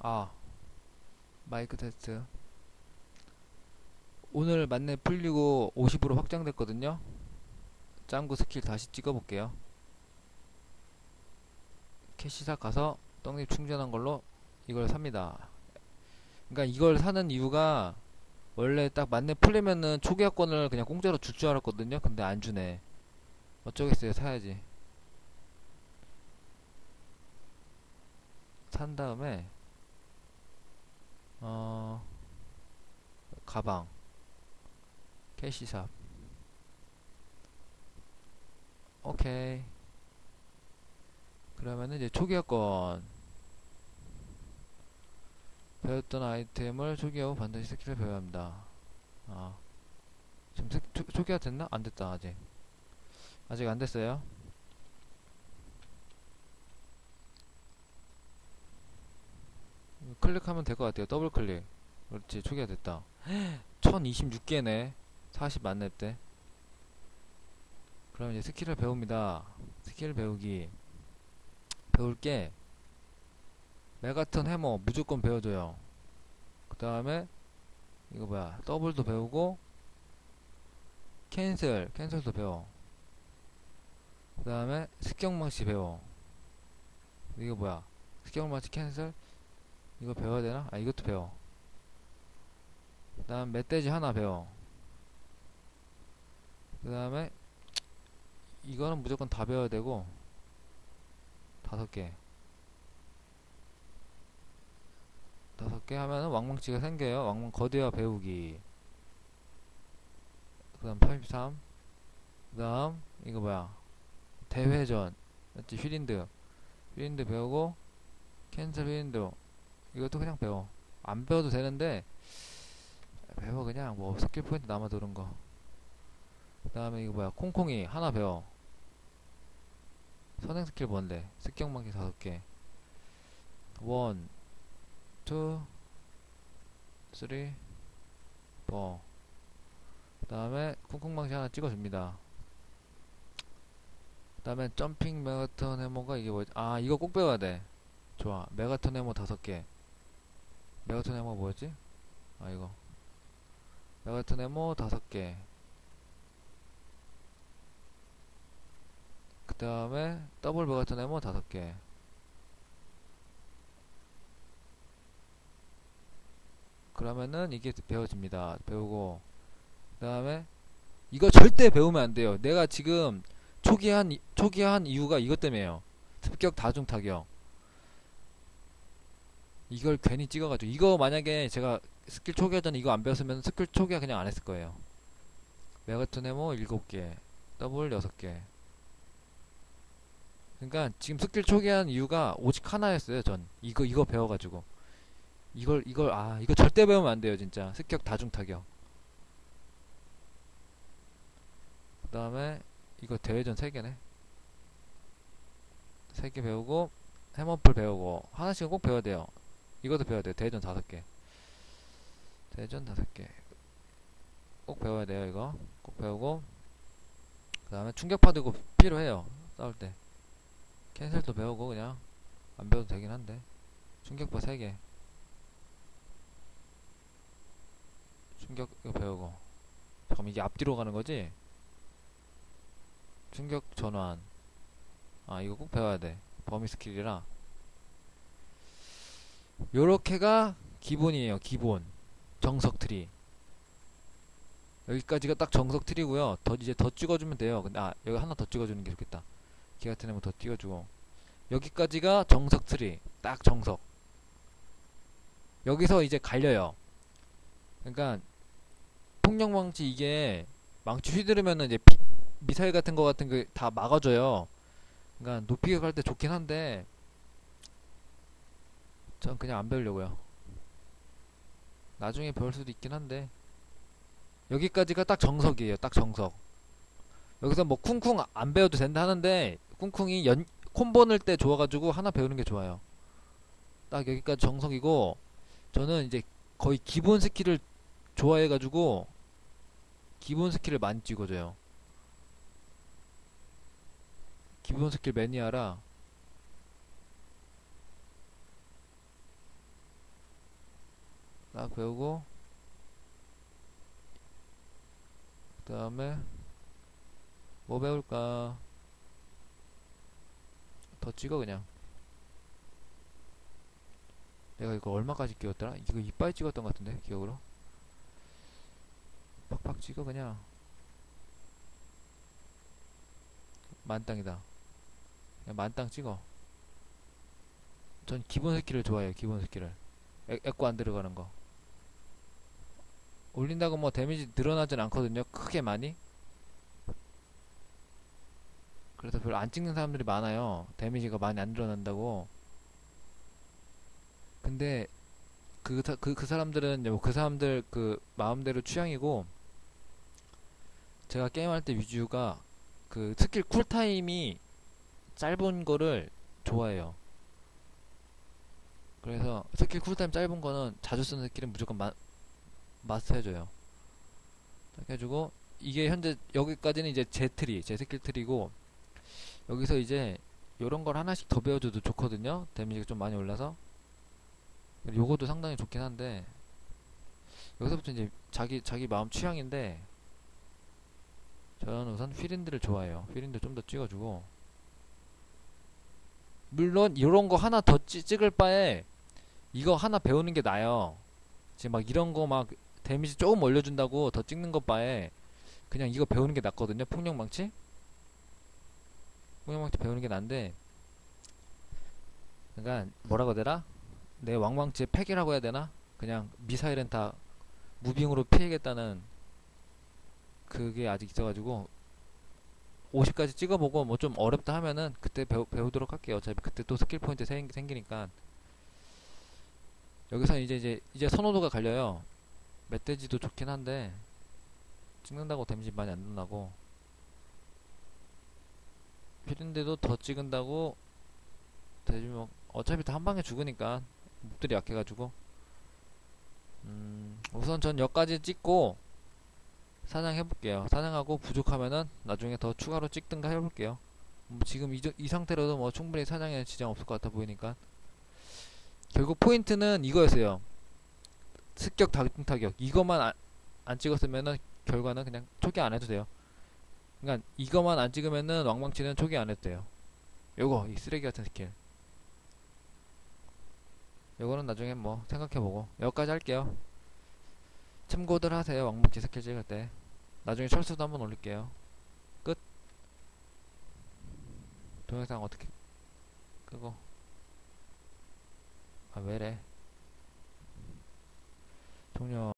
아 마이크 테스트. 오늘 만렙 풀리고 50으로 확장됐거든요. 짱구 스킬 다시 찍어볼게요. 캐시삭 가서 떡잎 충전한 걸로 이걸 삽니다. 그러니까 이걸 사는 이유가 원래 딱 만렙 풀리면은 초기화권을 그냥 공짜로 줄 줄 알았거든요. 근데 안 주네. 어쩌겠어요. 사야지. 산 다음에 어 가방 캐시샵. 오케이. 그러면은 이제 초기화권. 배웠던 아이템을 초기화후 반드시 스킬을 배워야 합니다. 아 지금 스, 초, 초기화 됐나? 안 됐다 아직. 아직 안 됐어요 클릭하면 될 것 같아요. 더블 클릭. 그렇지 초기화 됐다. 1026개네. 40 만렙 때. 그럼 이제 스킬을 배웁니다. 스킬 배우기. 배울 게 메가턴 해머 무조건 배워줘요. 그 다음에 이거 뭐야? 더블도 배우고 캔슬 캔슬도 배워. 그 다음에 습격망치 배워. 이거 뭐야? 습격망치 캔슬 이거 배워야 되나? 아 이것도 배워. 그 다음 멧돼지 하나 배워. 그 다음에 이거는 무조건 다 배워야 되고 다섯 개. 다섯 개 하면은 왕망치가 생겨요. 왕망 거대화 배우기. 그 다음 83 그 다음 이거 뭐야? 대회전. 맞지? 휘린드. 휘린드 배우고 캔슬 휘린드 이것도 그냥 배워 안 배워도 되는데 배워 그냥 뭐 스킬 포인트 남아 도는 거. 그 다음에 이거 뭐야 콩콩이 하나 배워. 선행 스킬 뭔데? 습격망기 다섯 개. 원, 투, 쓰리, 포. 그 다음에 콩콩망치 하나 찍어줍니다. 그 다음에 점핑 메가턴 해머가 이게 뭐지? 아 이거 꼭 배워야 돼. 좋아. 메가턴 해머 다섯 개. 메가턴 해머 뭐였지? 아 이거. 메가톤 에모 다섯 개. 그 다음에 더블 메가톤 에모 다섯 개. 그러면은 이게 배워집니다. 배우고 그 다음에 이거 절대 배우면 안 돼요. 내가 지금 초기한 이- 초기한 이유가 이것 때문에요. 습격 다중 타격. 이걸 괜히 찍어가지고 이거 만약에 제가 스킬 초기화 전에 이거 안 배웠으면 스킬 초기화 그냥 안 했을 거예요. 메가톤 에모 7개, 더블 6개. 그러니까 지금 스킬 초기화한 이유가 오직 하나였어요, 전. 이거 이거 배워 가지고. 이걸 이걸 아, 이거 절대 배우면 안 돼요, 진짜. 습격 다중 타격. 그 다음에 이거 대회전 3개네. 3개 배우고 해머풀 배우고 하나씩은 꼭 배워야 돼요. 이것도 배워야 5개. 대전 다섯 개. 꼭 배워야 돼요, 이거. 꼭 배우고. 그 다음에 충격파도 이거 필요해요. 싸울 때. 캔슬도 배우고, 그냥. 안 배워도 되긴 한데. 충격파 3개. 충격, 이거 배우고. 잠깐 이게 앞뒤로 가는 거지? 충격 전환. 아, 이거 꼭 배워야 돼. 범위 스킬이라. 요렇게가 기본이에요, 기본. 정석 트리. 여기까지가 딱 정석 트리고요. 더 이제 더 찍어주면 돼요. 근데 아 여기 하나 더 찍어주는 게 좋겠다. 기 같은 애면 더 띄워주고. 여기까지가 정석 트리. 딱 정석. 여기서 이제 갈려요. 그러니까 폭력 망치 이게 망치 휘두르면은 이제 피, 미사일 같은 거 같은 게다 막아줘요. 그러니까 높이게 갈때 좋긴 한데 전 그냥 안 배우려고요. 나중에 배울 수도 있긴 한데 여기까지가 딱 정석이에요 딱 정석. 여기서 뭐 쿵쿵 안 배워도 된다 하는데 쿵쿵이 연 콤보 넣을 때 좋아가지고 하나 배우는 게 좋아요. 딱 여기까지 정석이고 저는 이제 거의 기본 스킬을 좋아해가지고 기본 스킬을 많이 찍어줘요. 기본 스킬 매니아라 딱 배우고 그 다음에 뭐 배울까? 더 찍어 그냥. 내가 이거 얼마까지 끼웠더라? 이거 이빨 찍었던 것 같은데 기억으로? 팍팍 찍어 그냥. 만땅이다. 그냥 만땅 찍어. 전 기본 스킬을 좋아해요 기본 스킬을 에, 에코 안 들어가는 거 올린다고 뭐 데미지 늘어나진 않거든요. 크게 많이. 그래서 별로 안 찍는 사람들이 많아요. 데미지가 많이 안 늘어난다고. 근데 그, 사- 그, 그 사람들은 뭐그 사람들 그 마음대로 취향이고 제가 게임할 때 위주가 그 스킬 쿨타임이 짧은 거를 좋아해요. 그래서 스킬 쿨타임 짧은 거는 자주 쓰는 스킬은 무조건 마, 마스터 해줘요. 이렇게 해주고 이게 현재 여기까지는 이제 제 트리, 제 스킬 트리고 여기서 이제 요런 걸 하나씩 더 배워줘도 좋거든요. 데미지가 좀 많이 올라서 요거도 상당히 좋긴 한데 여기서부터 이제 자기 자기 마음 취향인데 저는 우선 휘린드를 좋아해요. 휘린드 좀 더 찍어주고 물론 이런 거 하나 더 찍, 찍을 바에 이거 하나 배우는 게 나아요. 지금 막 이런 거 막 데미지 조금 올려준다고 더 찍는 것 바에 그냥 이거 배우는 게 낫거든요. 폭력망치? 폭력망치 배우는 게 난데 그러니까 뭐라고 해야 되나? 내 왕망치의 팩이라고 해야 되나? 그냥 미사일은 다 무빙으로 피해겠다는 그게 아직 있어가지고 50까지 찍어보고 뭐 좀 어렵다 하면은 그때 배우, 배우도록 할게요. 어차피 그때 또 스킬 포인트 생, 생기니까 여기서 이제 이제 이제 선호도가 갈려요. 멧돼지도 좋긴 한데 찍는다고 데미지 많이 안 나고 필인데도 더 찍은다고 뭐 어차피 다 한 방에 죽으니까 몹들이 약해가지고 음, 우선 전 여기까지 찍고 사냥해볼게요. 사냥하고 부족하면은 나중에 더 추가로 찍든가 해볼게요. 뭐 지금 이, 정- 이 상태로도 뭐 충분히 사냥에 지장 없을 것 같아 보이니까 결국 포인트는 이거였어요. 습격 다중 타격 이거만 안, 안 찍었으면은 결과는 그냥 초기 안 해도 돼요. 그러니까 이거만 안 찍으면은 왕망치는 초기 안 해도 돼요. 요거 이 쓰레기 같은 스킬. 요거는 나중에 뭐 생각해보고 여기까지 할게요. 참고들 하세요. 왕복지 스킬 찍을 때. 나중에 철수도 한번 올릴게요. 끝. 동영상 어떻게 끄고. 아 왜래? 종료.